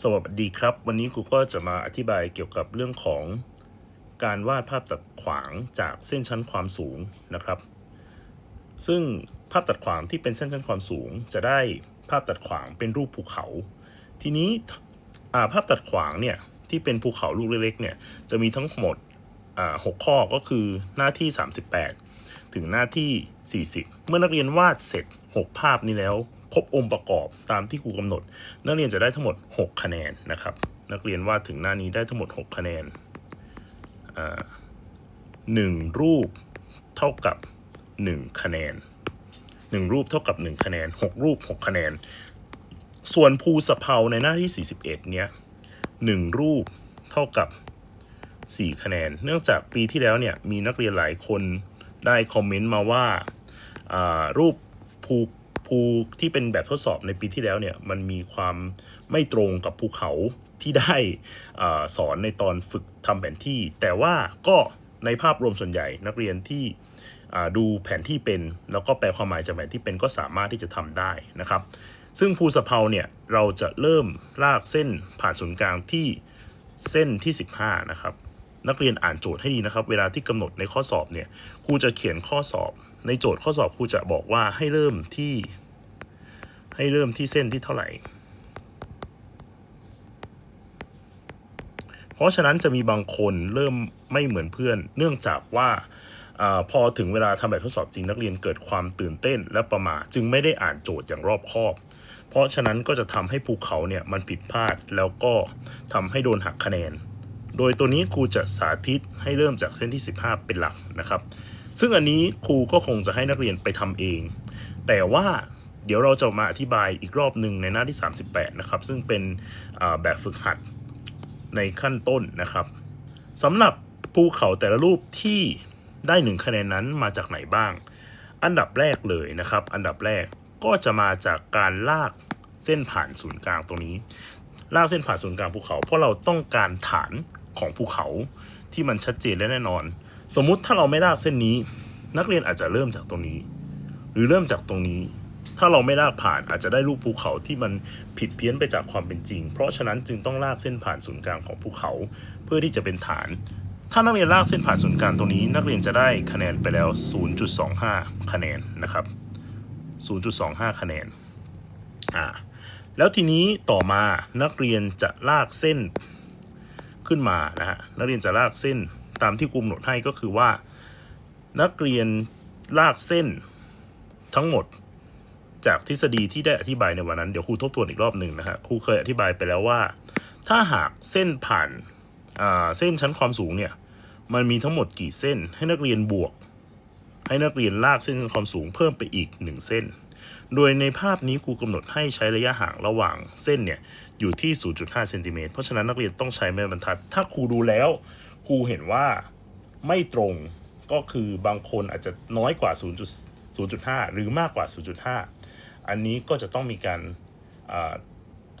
สวัสดีครับ วันนี้ครูก็จะมาอธิบายเกี่ยวกับเรื่องของการวาดภาพตัดขวางจากเส้นชั้นความสูงนะครับ ซึ่งภาพตัดขวางที่เป็นเส้นชั้นความสูง จะได้ภาพตัดขวางเป็นรูปภูเขา ทีนี้าภาพตัดขวางเนี่ยที่เป็นภูเขาลูกเล็กๆเนี่ยจะมีทั้งหมดหกข้อก็คือหน้าที่ 38 ถึงหน้าที่ 40 เมื่อนักเรียนวาดเสร็จ 6 ภาพนี้แล้ว ครบองค์ประกอบตามที่ครูกำหนด นักเรียนจะได้ทั้งหมด 6 คะแนนนะครับ นักเรียนวาดถึงหน้านี้ได้ทั้งหมด 6 คะแนนหนึ่งรูปเท่ากับ 1 คะแนน 1 รูปเท่ากับ 1 คะแนน 6 รูป 6 คะแนน ส่วนภูสะเพาในหน้าที่ 41 เนี้ย1รูปเท่ากับ 4 คะแนน เนื่องจากปีที่แล้วเนี่ยมีนักเรียนหลายคนได้คอมเมนต์มาว่ารูปภู ภูที่เป็นแบบทดสอบในปีที่แล้วเนี่ยมันมีความไม่ตรงกับภูเขาที่ได้อสอนในตอนฝึกทำแผนที่ แต่ว่าก็ในภาพรวมส่วนใหญ่นักเรียนที่ดูแผนที่เป็น แล้วก็แปลความหมายจากแผนที่เป็นก็สามารถที่จะทำได้นะครับ ซึ่งภูสะเพาเนี่ยเราจะเริ่มลากเส้นผ่านศูนย์กลางที่เส้นที่ 15 นะครับ นักเรียนอ่านโจทย์ให้ดีนะครับ เวลาที่กำหนดในข้อสอบเนี่ยครูจะเขียนข้อสอบ ในโจทย์ข้อสอบครูจะบอกว่าให้เริ่มที่ ให้เริ่มที่เส้นที่เท่าไหร่ เพราะฉะนั้นจะมีบางคนเริ่มไม่เหมือนเพื่อน เนื่องจากว่าอพอถึงเวลาทำแบบทดสอบจริงนักเรียนเกิดความตื่นเต้นและประมาทจึงไม่ได้อ่านโจทย์อย่างรอบคอบ เพราะฉะนั้นก็จะทำให้ภูเขาเนี่ยมันผิดพลาดแล้วก็ทำให้โดนหักคะแนน โดยตัวนี้ครูจะสาธิตให้เริ่มจากเส้นที่ 15 เป็นหลักนะครับ ซึ่งอันนี้ครูก็คงจะให้นักเรียนไปทำเอง แต่ว่า เดี๋ยวเราจะมาอธิบายอีกรอบหนึ่งในหน้าที่ 38 นะครับ ซึ่งเป็นแบบฝึกหัดในขั้นต้นนะครับสำหรับภูเขาแต่ละรูปที่ได้หนึ่งคะแนนนั้นมาจากไหนบ้าง อันดับแรกเลยนะครับ อันดับแรกก็จะมาจากการลากเส้นผ่านศูนย์กลางตรงนี้ ลากเส้นผ่านศูนย์กลางภูเขา เพราะเราต้องการฐานของภูเขาที่มันชัดเจนและแน่นอน สมมุติถ้าเราไม่ลากเส้นนี้ นักเรียนอาจจะเริ่มจากตรงนี้ หรือเริ่มจากตรงนี้ ถ้าเราไม่ลากผ่านอาจจะได้รูปภูเขาที่มันผิดเพี้ยนไปจากความเป็นจริง เพราะฉะนั้นจึงต้องลากเส้นผ่านศูนย์กลางของภูเขา เพื่อที่จะเป็นฐาน ถ้านักเรียนลากเส้นผ่านศูนย์กลางตรงนี้ นักเรียนจะได้คะแนนไปแล้ว 0.25 คะแนนนะครับ 0.25 คะแนนอ่าแล้วทีนี้ต่อมานักเรียนจะลากเส้นขึ้นมานะฮะนักเรียนจะลากเส้นตามที่ครูกำหนดให้ก็คือว่า นักเรียนลากเส้นทั้งหมด จากทฤษฎีที่ได้อธิบายในวันนั้น เดี๋ยวครูทบทวนอีกรอบหนึ่งนะฮะครูเคยอธิบายไปแล้วว่า ถ้าหากเส้นผ่านเส้นชั้นความสูงเนี่ยมันมีทั้งหมดกี่เส้น ให้นักเรียนบวก ให้นักเรียนลากเส้นชั้นความสูงเพิ่มไปอีก 1 เส้น โดยในภาพนี้ครูกำหนดให้ใช้ระยะห่างระหว่างเส้นเนี่ยอยู่ที่ 0.5เซนติเมตรเพราะฉะนั้นนักเรียนต้องใช้ไม้บรรทัด ถ้าครูดูแล้วครูเห็นว่าไม่ตรงก็คือบางคนอาจจะน้อยกว่า 0.5 หรือมากกว่า 0.5 อันนี้ก็จะต้องมีการ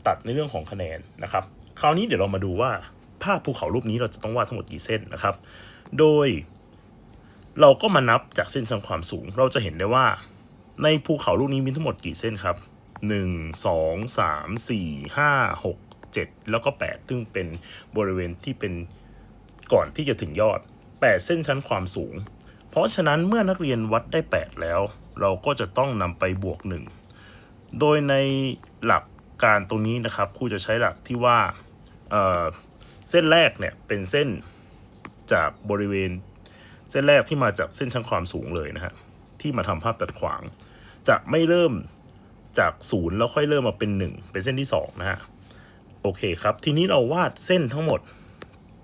ตัดในเรื่องของคะแนนนะครับ คราวนี้เดี๋ยวเรามาดูว่าภาพภูเขารูปนี้เราจะต้องวาดทั้งหมดกี่เส้นนะครับ โดย เราก็มานับจากเส้นชั้นความสูง เราจะเห็นได้ว่า ในภูเขาลูกนี้มีทั้งหมดกี่เส้นครับ 1 2 3 4 5 6 7 แล้วก็ 8 ซึ่งเป็นบริเวณที่เป็นก่อนที่จะถึงยอด 8 เส้นชั้นความสูง เพราะฉะนั้นเมื่อนักเรียนวัดได้ 8 แล้ว เราก็จะต้องนำไปบวก 1 โดยในหลักการตรงนี้นะครับครูจะใช้หลักที่ว่าเเส้นแรกเนี่ยเป็นเส้นจากบริเวณ เส้นแรกที่มาจากเส้นชั้นความสูงเลยนะฮะที่มาทำภาพตัดขวาง จะไม่เริ่มจากศูนย์แล้วค่อยเริ่มมาเป็น 1 เป็นเส้นที่2นะฮะโอเคครับ ทีนี้เราวาดเส้นทั้งหมด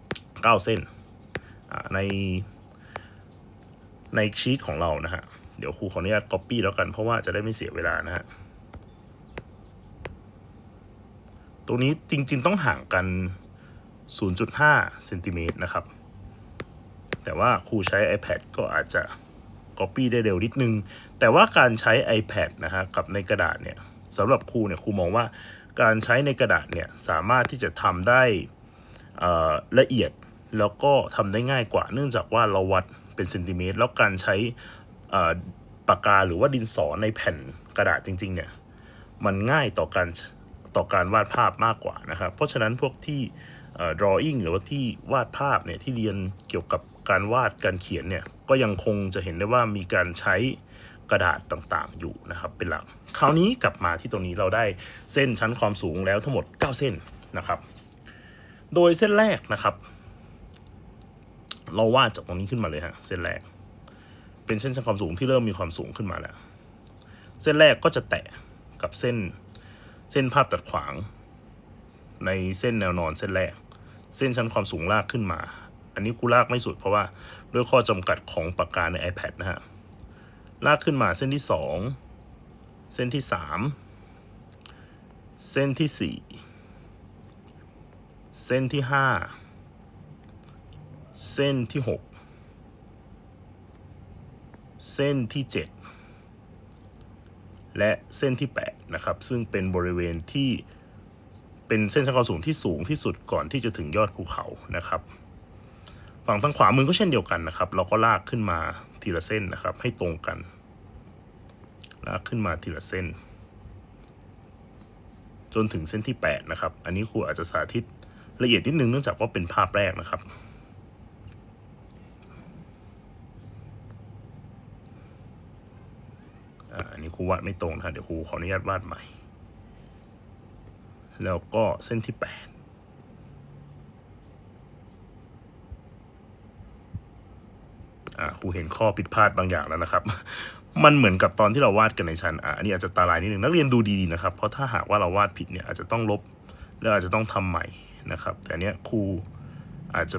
9 เส้นใน ในชีตของเรานะฮะ เดี๋ยวครูขออนุญาต copy แล้วกัน เพราะว่าจะได้ไม่เสียเวลานะฮะ ตรงนี้จริง ๆ ต้องห่างกัน 0.5เซนติเมตรนะครับ แต่ว่าครูใช้ iPad ก็อาจจะ Copy ได้เร็วนิดนึง แต่ว่าการใช้ iPad นะฮะกับในกระดาษเนี่ยสำหรับครูเนี่ยครูมองว่าการใช้ในกระดาษเนี่ยสามารถที่จะทำได้ละเอียดแล้วก็ทำได้ง่ายกว่าเนื่องจากว่าเราวัด เป็นเซนติเมตร แล้วการใช้ปากกาหรือว่าดินสอในแผ่นกระดาษจริง ๆ เนี่ย มันง่ายต่อการต่อการวาดภาพมากกว่านะครับ เพราะฉะนั้นพวกที่ drawing หรือว่าที่วาดภาพเนี่ยที่เรียนเกี่ยวกับการวาดการเขียนเนี่ยก็ยังคงจะเห็นได้ว่ามีการใช้กระดาษต่างๆ อยู่นะครับเป็นหลัก คราวนี้กลับมาที่ตรงนี้เราได้เส้นชั้นความสูงแล้วทั้งหมด 9 เส้นนะครับ โดยเส้นแรกนะครับ เราวาดจากตรงนี้ขึ้นมาเลยฮะ เส้นแรก เป็นเส้นชั้นความสูงที่เริ่มมีความสูงขึ้นมาแล้ว เส้นแรกก็จะแตะกับเส้นเส้นภาพตัดขวาง ในเส้นแนวนอนเส้นแรก เส้นชั้นความสูงลากขึ้นมา อันนี้กูลากไม่สุดเพราะว่าด้วยข้อจำกัดของปากกาใน iPad นะฮะ ลากขึ้นมาเส้นที่สองเส้นที่สามเส้นที่สี่เส้นที่ห้า เส้นที่หกเส้นที่เจ็ดและเส้นที่ 8 นะครับ ซึ่งเป็นบริเวณที่เป็นเส้นชันความสูงที่สูงที่สุดก่อนที่จะถึงยอดภูเขานะครับ ฝั่งทางขวามือก็เช่นเดียวกันนะครับ เราก็ลากขึ้นมาทีละเส้นนะครับ ให้ตรงกัน ลากขึ้นมาทีละเส้น จนถึงเส้นที่ 8 นะครับ อันนี้ครูอาจจะสาธิตละเอียดนิดนึงเนื่องจากว่าเป็นภาพแรกนะครับ อันนี้ครูวาดไม่ตรงนะเดี๋ยวครูขออนุญาตวาดใหม่ แล้วก็เส้นที่8อ่าครูเห็นข้อผิดพลาดบางอย่างแล้วนะครับ มันเหมือนกับตอนที่เราวาดกันในชั้นอ่าอันนี้อาจจะตาลายนิดนึงนักเรียนดูดีๆนะครับ เพราะถ้าหากว่าเราวาดผิดเนี่ยอาจจะต้องลบแล้วอาจจะต้องทำใหม่นะครับ แต่อันเนี้ยครูอาจจะ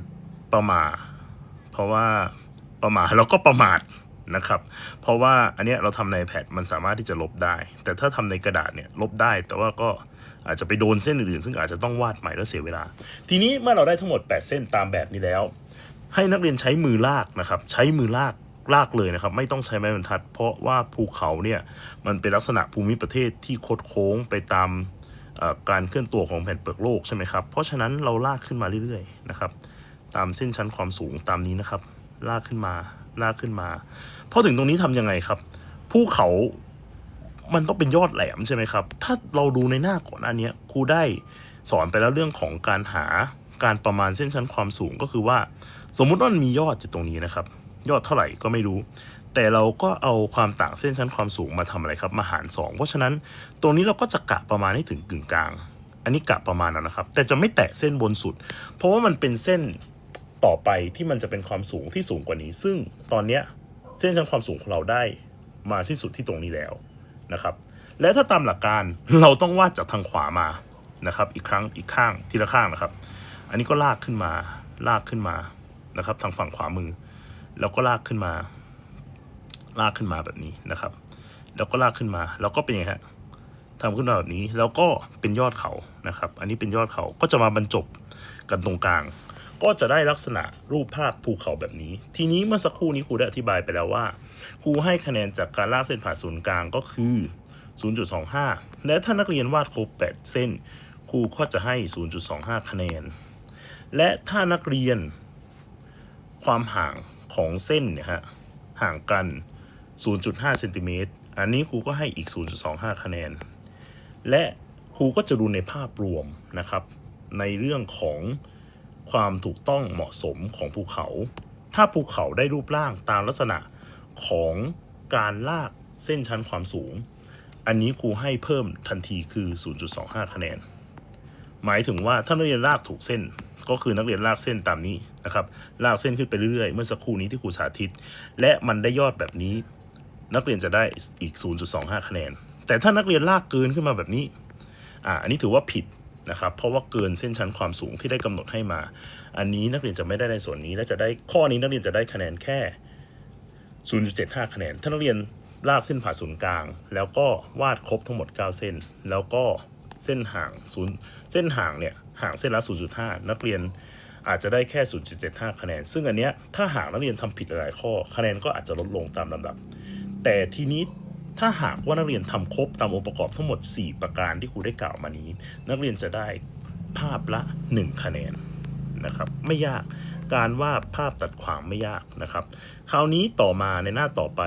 ประมา เพราะว่าประมาแล้วก็ประมาท นะครับ เพราะว่าอันเนี้ยเราทำในแพดมันสามารถที่จะลบได้ แต่ถ้าทำในกระดาษเนี่ยลบได้ แต่ว่าก็อาจจะไปโดนเส้นอื่นๆ ซึ่งอาจจะต้องวาดใหม่แล้วเสียเวลา ทีนี้เมื่อเราได้ทั้งหมด 8 เส้นตามแบบนี้แล้ว ให้นักเรียนใช้มือลากนะครับ ใช้มือลากลากเลยนะครับ ไม่ต้องใช้ไม้บรรทัด เพราะว่าภูเขาเนี่ยมันเป็นลักษณะภูมิประเทศที่คดโค้งไปตามการเคลื่อนตัวของแผ่นเปลือกโลกใช่ไหมครับ เพราะฉะนั้นเราลากขึ้นมาเรื่อยๆนะครับ ตามเส้นชั้นความสูงตามนี้นะครับ ลากขึ้นมา ลากขึ้นมาพอถึงตรงนี้ทำยังไงครับภูเขามันต้องเป็นยอดแหลมใช่ไหมครับ ถ้าเราดูในหน้าก่อนหน้านี้ครูได้สอนไปแล้วเรื่องของการหาการประมาณเส้นชั้นความสูงก็คือว่า สมมุติว่ามันมียอดอยู่ตรงนี้นะครับ ยอดเท่าไหร่ก็ไม่รู้ แต่เราก็เอาความต่างเส้นชั้นความสูงมาทำอะไรครับ มาหาร 2 เพราะฉะนั้นตรงนี้เราก็จะกะประมาณให้ถึงกึ่งกลาง อันนี้กะประมาณนั้นนะครับ แต่จะไม่แตะเส้นบนสุด เพราะว่ามันเป็นเส้น ต่อไปที่มันจะเป็นความสูงที่สูงกว่านี้ ซึ่งตอนเนี้ยเส้นชันความสูงของเราได้มาสิ้นสุดที่ตรงนี้แล้วนะครับ และถ้าตามหลักการเราต้องวาดจากทางขวามานะครับ อีกครั้งอีกข้างทีละข้างนะครับ อันนี้ก็ลากขึ้นมาลากขึ้นมานะครับ ทางฝั่งขวามือ แล้วก็ลากขึ้นมา ลากขึ้นมาแบบนี้นะครับ แล้วก็ลากขึ้นมา แล้วก็เป็นยังไงฮะทำขึ้นมาแบบนี้แล้วก็เป็นยอดเขานะครับ อันนี้เป็นยอดเขาก็จะมาบรรจบกันตรงกลาง ก็จะได้ลักษณะรูปภาพภูเขาแบบนี้ ทีนี้เมื่อสักครู่นี้ครูได้อธิบายไปแล้วว่าครูให้คะแนนจากการลากเส้นผ่าศูนย์กลางก็คือ 0.25 และถ้านักเรียนวาดครบ 8 เส้น ครูก็จะให้ 0.25 คะแนน และถ้านักเรียน ความห่างของเส้นเนี่ยฮะห่างกัน 0.5เซนติเมตรอันนี้ครูก็ให้อีก 0.25 คะแนน และครูก็จะดูในภาพรวมนะครับ ในเรื่องของ ความถูกต้องเหมาะสมของภูเขา ถ้าภูเขาได้รูปร่างตามลักษณะของการลากเส้นชั้นความสูง อันนี้ครูให้เพิ่มทันทีคือ 0.25 คะแนน หมายถึงว่าถ้านักเรียนลากถูกเส้นก็คือนักเรียนลากเส้นตามนี้นะครับ ลากเส้นขึ้นไปเรื่อยๆ เมื่อสักครู่นี้ที่ครูสาธิต และมันได้ยอดแบบนี้ นักเรียนจะได้อีก 0.25 คะแนน แต่ถ้านักเรียนลากเกินขึ้นมาแบบนี้ อ่า อันนี้ถือว่าผิด นะครับเพราะว่าเกินเส้นชั้นความสูงที่ได้กำหนดให้มา อันนี้นักเรียนจะไม่ได้ในส่วนนี้และจะได้ข้อนี้นักเรียนจะได้คะแนนแค่ 0.75 คะแนน ถ้านักเรียนลากเส้นผ่าศูนย์กลาง แล้วก็วาดครบทั้งหมด 9 เส้น แล้วก็เส้นห่างศูนย์เส้นห่างเนี่ยห่างเส้นละ 0.5 นักเรียนอาจจะได้แค่ 0.75 คะแนน ซึ่งอันเนี้ยถ้าหากนักเรียนทำผิดหลายข้อ คะแนนก็อาจจะลดลงตามลำดับ แต่ทีนี้ ถ้าหากว่านักเรียนทำครบตามองค์ประกอบทั้งหมด 4 ประการที่ครูได้กล่าวมานี้ นักเรียนจะได้ภาพละ 1 คะแนนนะครับไม่ยากการวาดภาพตัดขวางไม่ยากนะครับ คราวนี้ต่อมาในหน้าต่อไป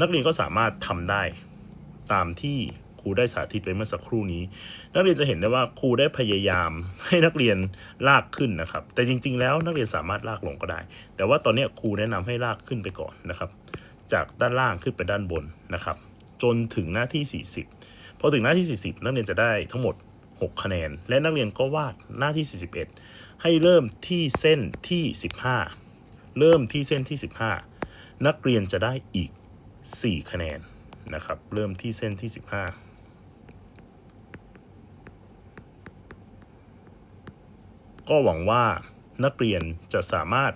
นักเรียนก็สามารถทำได้ตามที่ครูได้สาธิตไปเมื่อสักครู่นี้ นักเรียนจะเห็นได้ว่าครูได้พยายามให้นักเรียนลากขึ้นนะครับ แต่จริง ๆ แล้วนักเรียนสามารถลากลงก็ได้ แต่ว่าตอนนี้ครูแนะนำให้ลากขึ้นไปก่อนนะครับ จากด้านล่างขึ้นไปด้านบนนะครับ จนถึงหน้าที่ 40 พอถึงหน้าที่ 40 นักเรียนจะได้ทั้งหมด 6 คะแนน และนักเรียนก็วาดหน้าที่ 41 ให้เริ่มที่เส้นที่ 15 เริ่มที่เส้นที่ 15 นักเรียนจะได้อีก 4 คะแนนนะครับ เริ่มที่เส้นที่ 15ก็หวังว่านักเรียนจะสามารถ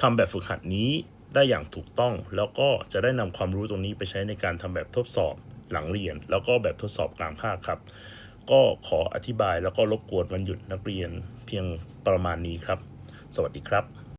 ทำแบบฝึกหัดนี้ ได้อย่างถูกต้อง แล้วก็จะได้นำความรู้ตรงนี้ไปใช้ในการทำแบบทดสอบหลังเรียน แล้วก็แบบทดสอบกลางภาคครับ ก็ขออธิบายแล้วก็รบกวนวันหยุดนักเรียนเพียงประมาณนี้ครับ สวัสดีครับ